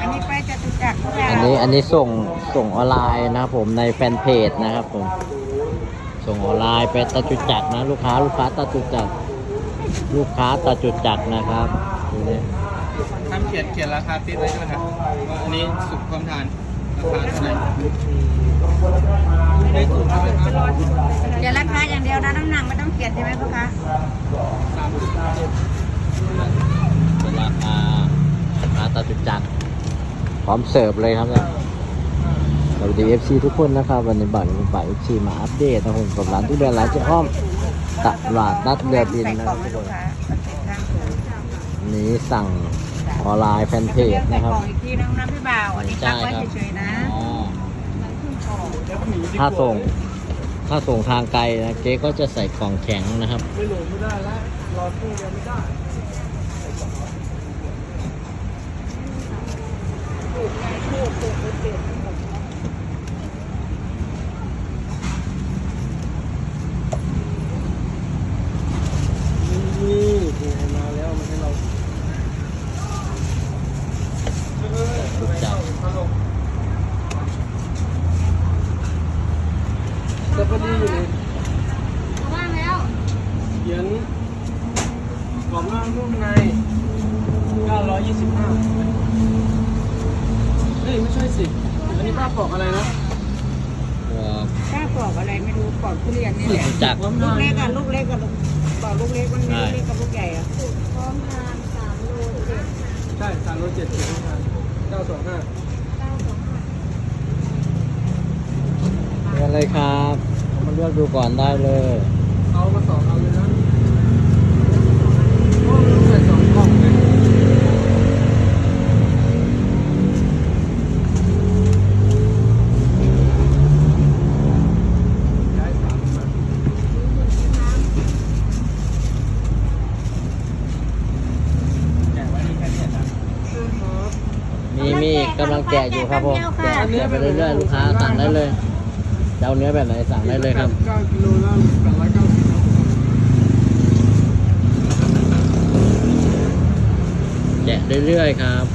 อันนี้ไปจตุจักรค่ะอันนี้อันนี้ส่งส่งออนไลน์นะครับผมในแฟนเพจนะครับผม ส่งออนไลน์ไปตะจุจักรนะ ลูกค้าลูกค้าตะจุจักรลูกค้าตะจุจักรนะครับดูนี่ทำเขียนเขียนราคาติดไว้ด้วยครับว่าอันนี้สุกความทานราคาเท่าไหร่ได้ถูกใช่ไหมครับเดี๋ยวราคาอย่างเดียวนะน้ำหนักไม่ต้องเขียนใช่ไหมพ่อคะสามสิบเจ็ดเป็นราคา ราคาตะจุจักรพร้อมเสิร์ฟเลยครับเนี่ยสวัสดี FC ทุกคนนะครับ วันนี้บ่ายบ่าย FC มาอัปเดตนะครับผมกับร้านทุเรียนร้านเจ้าอ้อมตลาดนัดเรือบินใส่นะกคล่อรังบให้ทุกลูคกนค้ามันติดข้างถุงวันนี้สั่งออนไลน์แฟนเพจใส่นะครับกล่องอีกทีน้องน้ำพี่บ่าวอันนี้ตั้งไว้เฉยๆนะอ๋อถ้าส่งถ้าส่งทางไกลนะเจ๊ก็จะใส่กล่องแข็งนะครับไม่หลงไม่ได้แล้วรอตู้เดียวไม่ได้นี่นี่มาแล้วมาให้เรา ทุกจับ แต่พอดีอยู่เลย ว่างแล้ว เขียนกรอบนอกนุ่มใน 925เฮ้ยไม่ใช่สิ อันนี้ป้าปอกอะไรนะถ้าปอกอะไรไม่รู้ปอกทุเรียนนี่แหละทุกจักรลูกเล็กอะลูกเล็กอะลูกปอกลูกเล็กมันมีลูกเล็กกับลูกใหญ่อะใช่สามโลเจ็ดสิบห้าเก้าสองห้าเรียนเลยครับมาเลือกดูก่อนได้เลย เอามาสองเอาเลยนะโอ้ยใส่สองกล่องเลยย้ายสามมาแกะไว้นี่แค่เนี้ยนะ มีมีกำลังแกะอยู่ครับผมแกะแกะไปเรื่อยๆลูกค้าสั่งได้เลยจะเอาเนื้อแบบไหนสั่งได้เลยครับเก้ากิโลละแปดร้อยเก้าสิบครับผมแกะเรื่อยๆครับ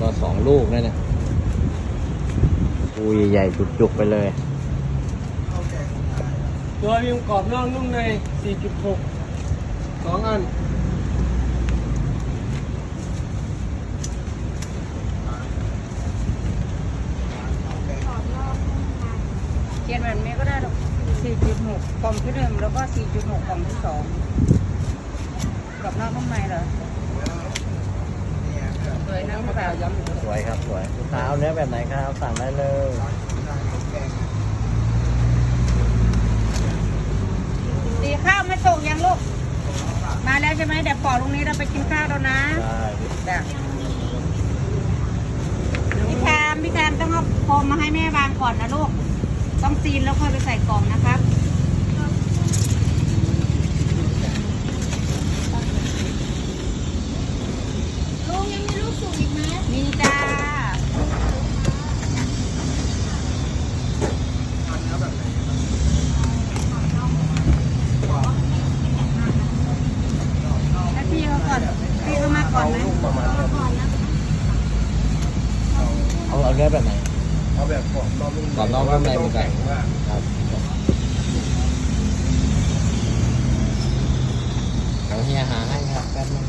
ก็สองลูกนั่นเนี่ยปูให ญ่ๆจุกๆไปเลย ตัวมีกรอบนอกนุ่มใน 4.6สองอัน เขียนแบบนี้ก็ได้หรอก4.6กล่องที่หนึ่งแล้วก็ 4.6กล่องที่สองกรอบนอกนุ่มในเหรอสวยนะพี่บ่าวย้ำอีกแล้วสวยครับสวยลูกค้าเอาเนื้อแบบไหนครับสั่งได้เลย ตี ข้าวไม่ตกยังลูก มาแล้วใช่ไหมเดี๋ยวปอกตรงนี้เราไปกินข้าวแล้วนะได้จ้ะพี่แคมพี่แคมต้องเอาโฟมมาให้แม่วางก่อนนะลูก ต้องซีนแล้วค่อยไปใส่กล่องนะครับ ลุงยังมีลูกสุกอีกไหม นี่จ้า แล้วพี่เขาก่อน พี่เขามาก่อนไหมเอาเอาเนื้อแบบไหน เอาแบบกรอบนอกนุ่มกรอบนอกนุ่มในเหมือนกันแข็งมากครับเดี๋ยวเฮียหาให้ครับแป๊บนึง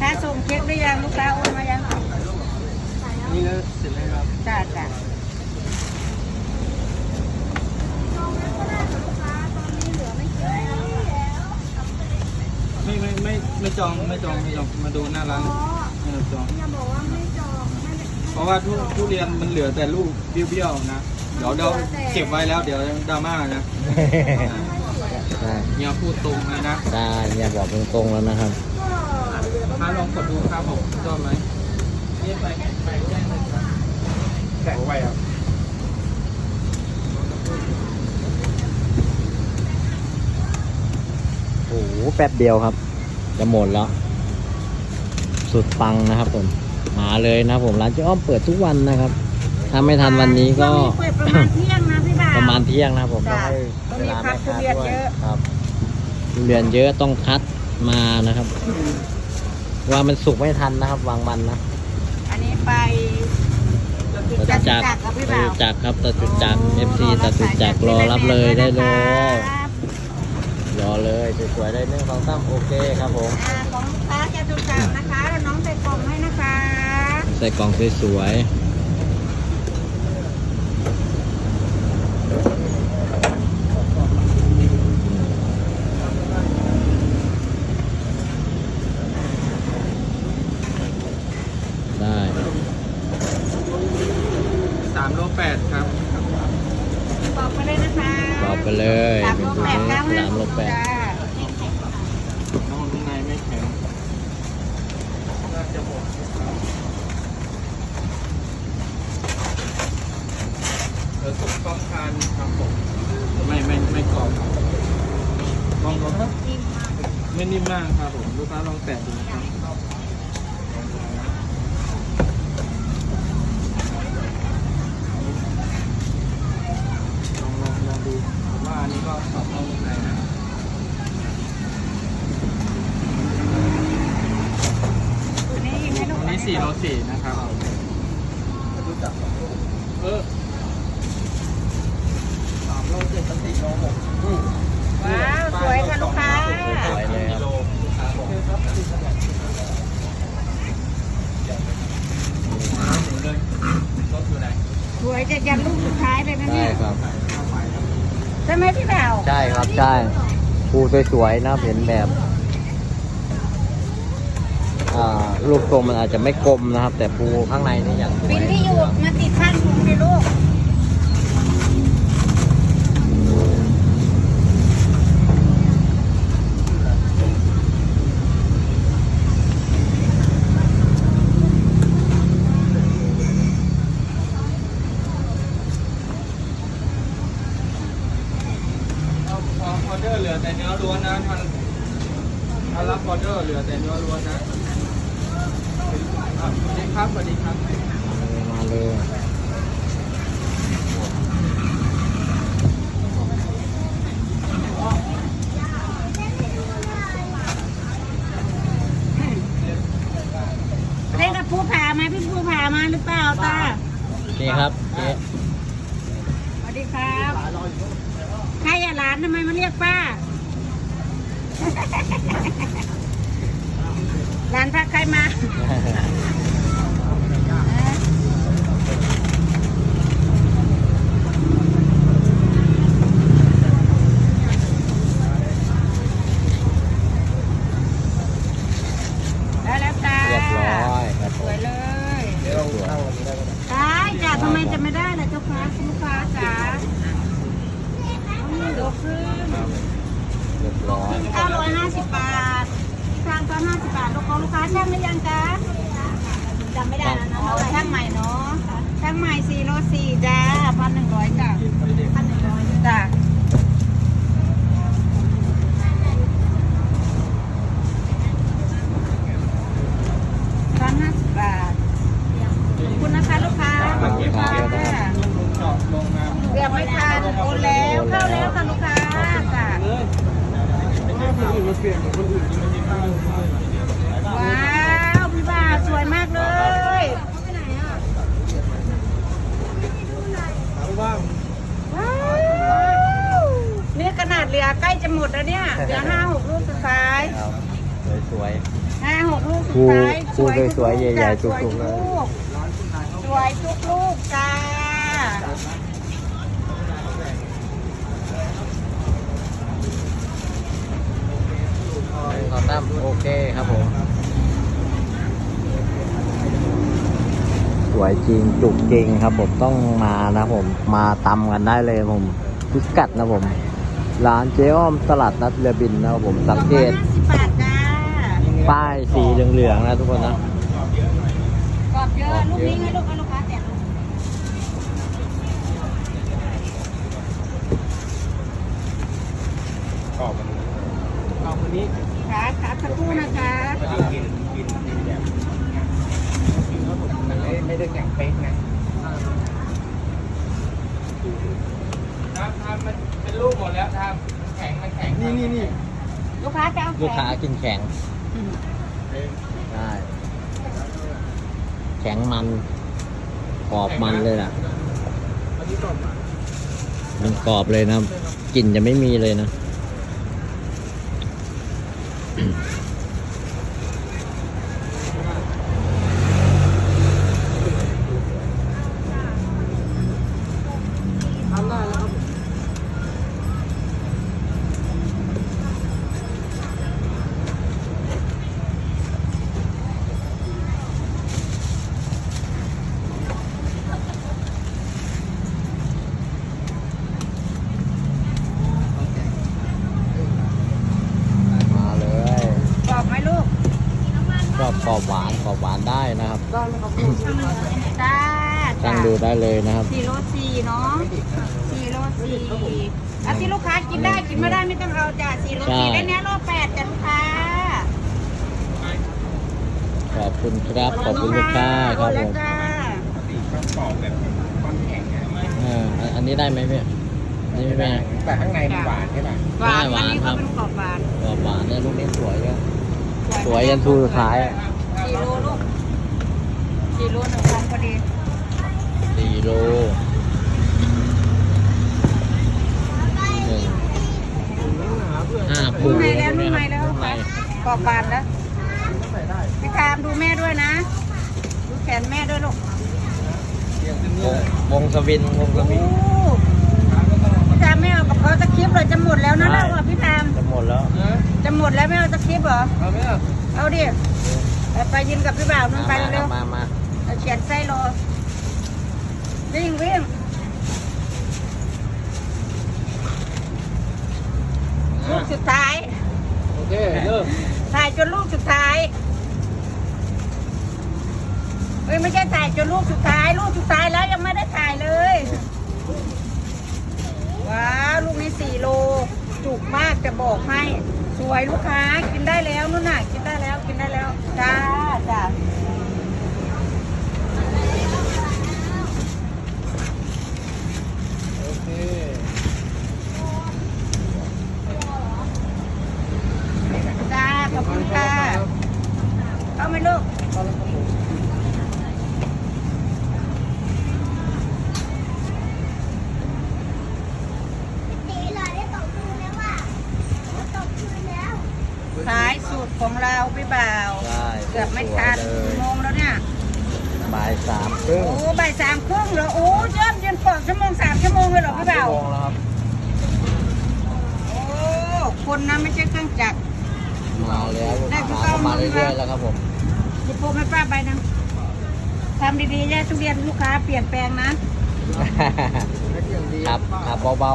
ถ้าส่งเช็คหรือยังลูกค้าโอนมายัง นี่นะเสร็จแล้วครับ จ้าจ้า ไม่ไม่ไม่ไม่จองไม่จองไม่จอง มาดูหน้าร้านไม่จอง อย่าบอกว่าไม่จองไม่ให้ เพราะว่าทุทุเรียนมันเหลือแต่ลูกเบี้ยวๆนะ เดี๋ยวเดี๋ยวเก็บไว้แล้วเดี๋ยวดราม่านะใช่เฮียพูดตรงเลยนะใช่เนี่ยบอกตรงๆแล้วนะครับถ้าลองกดดูครับผมชอบไหมนี่ไปไปแจ้งเลยครับแข็งไว้ครับโอ้โหแป๊บเดียวครับ จะหมดแล้ว สุดปังนะครับผม มาเลยนะครับผมร้านเจ๊อ้อมเปิดทุกวันนะครับ ถ้าไม่ทันวันนี้ก็ช่วงเปิดประมาณเที่ยงนะพี่บ่าวประมาณเที่ยงนะครับผมจ้ะต้องให้ต้องมีเวลาคัแม่ดค้าทุเรียนด้วยเยอะครับทุเรียนเยอะต้องคัดมานะครับ ว่ามันสุกไม่ทันนะครับ วางมันนะ อันนี้ไปตัดจุดจักรกับพี่ตัดบ่าวจุดจักรครับตัดจุดจักร FC ตัดจุดจักรรอรับเลยได้เลยรอเลยสวยๆได้หนึ่งสองสามโอเคครับผมอ่าของลูกค้าจะจุดจักรนะคะแล้วน้องใส่กล่องให้นะคะ ใส่กล่องสวยๆได้ สามโลแปดครับ บอกไปเลยนะคะ บอกไปเลย สามโลแปดเก้าห้า สามโลแปด จ้า น้องข้างในไม่แข็งน่าจะหมด เออสุกต้องทานครับผมไม่ไม่ไม่กรอบลองดูครับไม่นิ่มมากครับผมลูกค้าลองแตะดูนะครับลองลองลองดูผมว่าอันนี้ก็สอบเข้าข้างในนะนี่ให้ลูกอันนี้สี่โลสี่นะครับเออสามโลเจ็ดกับสี่โลหกว้าว สวยค่ะลูกค้า สวยเลยครับโออยู่ไหนสวยจะยันลูกสุดท้ายเลยนะเนี่ยครับ ใช่ไหมพี่บ่าว ใช่ครับ ใช่ภูสวยๆนะครับเห็นแบบอ่าลูกทรงมันอาจจะไม่กลมนะครับ แต่ภูข้างในนี่อย่างสวปิยนที่อยู่มาติดข้างถุงเลยลูก เอาเอาออ เดอร์เหลือแต่เนื้อล้วนนะท่านถ้ารับออเดอร์เหลือแต่เนื้อล้วนนะอะสวัสดีครับสวัสดีครับมาเลย เล่นกับภูผามาพี่ภูผามาหรือเปล่าตา นี่ครับเจ๊ สวัสดีครับใครอะหลานทำไมมาเรียกป้า หลานพาใครมา ได้แล้วจ้า เรียบร้อยครับ ส ผม วยเลย เดี๋ยวเราเข้าวันนี้ได้ไหม ได้จ้ะทำไมจะไม่ได้ล่ะเจ้าค้าคุณลูกค้าจ๋าโลครึ่ง เรียบร้อย เก้าร้อยห้าสิบบาทที่ทางก็ห้าสิบบาทลูกค้าลูกค้าช่างหรือยังจ๊ะจำไม่ได้แล้วนะช่างใหม่เนาะ ช่างใหม่สี่โลสี่จ้าพันหนึ่งร้อยจ้ะพันหนึ่งร้อยจ้ะพันห้าสิบบาทขอบคุณนะคะลูกค้าขอบคุณค่ะ เจาะลงน้ เรียกไม่ทันโอนแล้วเข้าแล้วค่ะลูกค้าจ้ะำเลยไม่ใช่คนอื่นมาเปลี่ยนคนอื่นที่ไม่ได้เข้า ว้าวพี่บ่าวสวยมากเลย ว่าง ว้าวนี่ขนาดเหลือใกล้จะหมดแล้ว เนี่ยเหลือห้าหกลูกสุดท้ายครับสวยห้าหกลูกสุดท้ายคู่คู่สวยๆทุกใหญ่ๆสวยจุทุกกๆเลยลูกสวยทุกลูกจ้าขอตั้มโอเคครับผม สวยจริงจุกจริงครับผมต้องมานะผมมาตำกันได้เลยผมพิกัดนะผม ร้านเจ๊อ้อมตลาดนัดเรือบินนะครับผมสังเกตห้าสิบบาทจ้าป้ายสีเหลืองๆนะทุกคนนะกรอบเยอะลูกนี้ให้ลูกเอาลูกค้าแตะกรอบมันกรอบวันนี้ขาขาสักครู่นะคะกินกินกินแบบกินแล้วผมมันไม่ไม่ได้แข็งเป๊กนะทำทำมันเป็นลูกหม ดแล้วทำแข็งมันแข็งนี่นี่นี่ลูกค้าจะเอาลูกแขค้านกินแข็งอืมได้แข็งมันกรอบมันเลยนะอันนี้กรอบมามันกรอบเลยนะกลิ่นจะไม่มีเลยนะ ทำได้แล้วครับผม มาเลย กรอบไหมลูก กรอบกรอบหวานกรอบหวานได้นะครับได้ไหมครับจ้าช่างดูได้เลยนะครับสี่โลสี่เนาะสี่โลสี่อะที่ลูกค้ากินได้กินไม่ได้ไม่ต้องเอาจ้ะสี่โลสี่ใช่ได้เนี้ยโลแปดจ้ะลูกค้าขอบคุณครับขอบคุณลูกค้าครับโอนผแล้วมจ้าปกติก็กรอบแบบความแข็งไงเอออันอันนี้ได้ไหมพี่อันนี่ไม่เป็นไงแต่ข้างในมันหวานใช่ไหมหวานหวัวานนนี้ครัเขาบเป็นกรอบหวานกรอบหวานเนี่ยลูกนี้สวยด้วยสวยยันทูสุดท้ายสี่โลลูกสี่โลหนึ่งพันพอดี สี่โลหนึ่งห้า นุ่ คู่ มในแล้วนุ่มในแล้ว นุ่มใน กร อบบานแล้วใส่ได้พี่คามดูแม่ด้วยนะ ดูแขนแม่ด้วยลูกเรียงเส้นนี้วงวงสวินวงสโอ้วินพี่คามไม่เอากับเขาจะคลิปเลยจะหมดแล้วนะใช่เราอะพี่คามจะหมดแล้วนะจะหมดแล้วไม่เอาจะคลิปเหรอเอาไหมอะเอาดิไปไปยินกับพี่บ่าวนุ่นไปมาเร็วมามาๆเอาเฉียนไส้รอวิ่งวิ่งลูกสุดท้าย โอเคเริ่ม ถ่ายจนลูกสุดท้ายเอ้ยไม่ใช่ถ่ายจนลูกสุดท้าย ลูกสุดท้ายแล้วยังไม่ได้ถ่ายเลย ว้าวลูกนี้สี่โล จุกมากจะบอกให้ สวยลูกค้า กินได้แล้วนู่นน่ะ กินได้แล้วกินได้แล้วจ้าจ้า โอเค จ้าขอบคุณค่ะเข้าไหมลูก ตีเลยได้ตกคืนแล้วว่ะตกคืนแล้ว ขายสูตรของเราพี่บ่าว ใช่ เกือบไม่ทัน สวยเล กี่ ย โมงแล้วเนี่ยบ่ายสามครึ่งโอ้บ่ายสามครึ่งเหรอโอ้เยี่ยมเย็นปอกชั่วโมงสามชั่วโมงเลยเหรอพี่บ่าวชั่วโมงแล้วครับโอ้คนนะไม่ใช่เครื่องจักรมาแล้วลูกได้ทุกค้าเก้าเข้ามาโมงเรื่อยครับๆแล้วครับผมหยิบโฟมให้ป้าไปนะทำดีๆแย่ทุเรียนลูกค้าเปลี่ยนแปลงนะครับครับเบา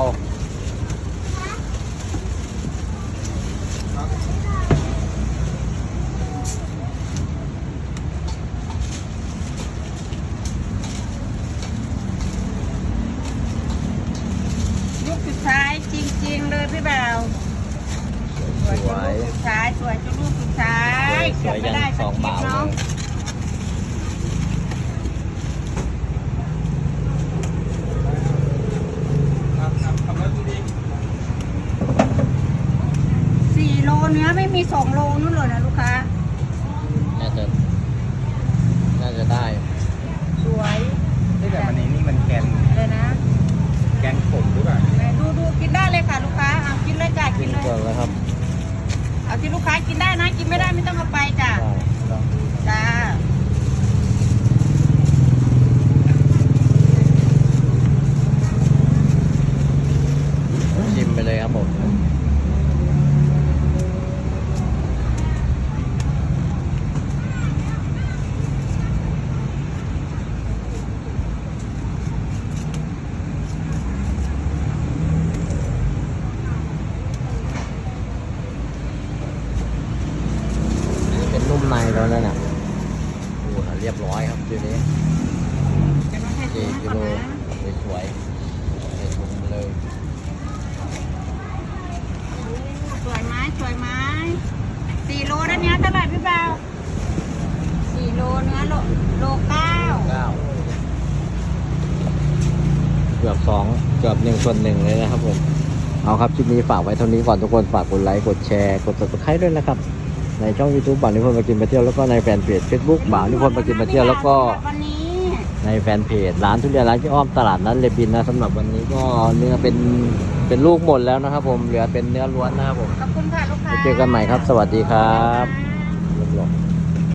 ลูกสุดท้ายจริง ๆ เลยพี่บ่าว ๆสวย ลูกสุดท้ายสวยจนลูกสุดท้าย ส เกือ ว บ ย ไม่ ยัน ได้ ส สั อก ง คลิ บ่า ป วเล เนาะ ย ครับครับทำแล้วดูดี สี่โลเนื้อไม่มีสองโลนู่นเลยนะลูกค้า น่าจะ น่าจะได้ สวย นี่แต่มันนี้นี่มันแกน เลยนะ แกนผมหรือเปล่า ไหนดูดูกินได้เลยค่ะลูกค้าเอากินเลยจ้ะ กิ กิ น นเลย ก่อนแล้วครับ เอาที่ลูกค้ากินได้นะ กินไม่ได้ไม่ต้องเอาไปจ้ะ ได้ลอง จ้า เรียบร้อยครับทีนี้ จะมาให้ สี่ ซื้อ กิ ก่อน โล นะ สวยๆใส่ถุงเลย สวยไหมสวยไหมสี่โลนะเนี้ยเท่าไหร่พี่บ่าวสี่โลเนื้อโลโลเก้า เก้าเกือบสองเกือบหนึ่งส่วนหนึ่งเลยนะครับผมเอาครับคลิปนี้ฝากไว้เท่านี้ก่อนทุกคนฝากกดไลค์กดแชร์กด subscribe ด้วยนะครับ ในช่อง YouTube บ่าวนิพนธ์มากินมาเที่ยวแล้วก็ในแฟนเพจ Facebook บ่าวนิพนธ์มากินมาเที่ยวแล้วก็วันนี้ในแฟนเพจร้านทุเรียนร้านที่อ้อมตลาดนัดเลบินนะสำหรับวันนี้ก็เนื้อเป็นเป็นลูกหมดแล้วนะครับผมเหลือเป็นเนื้อล้วนนะครับผมขอบคุณค่ะลูกค้าไว้เจอกันใหม่ครับ สวัสดีครับค่ะ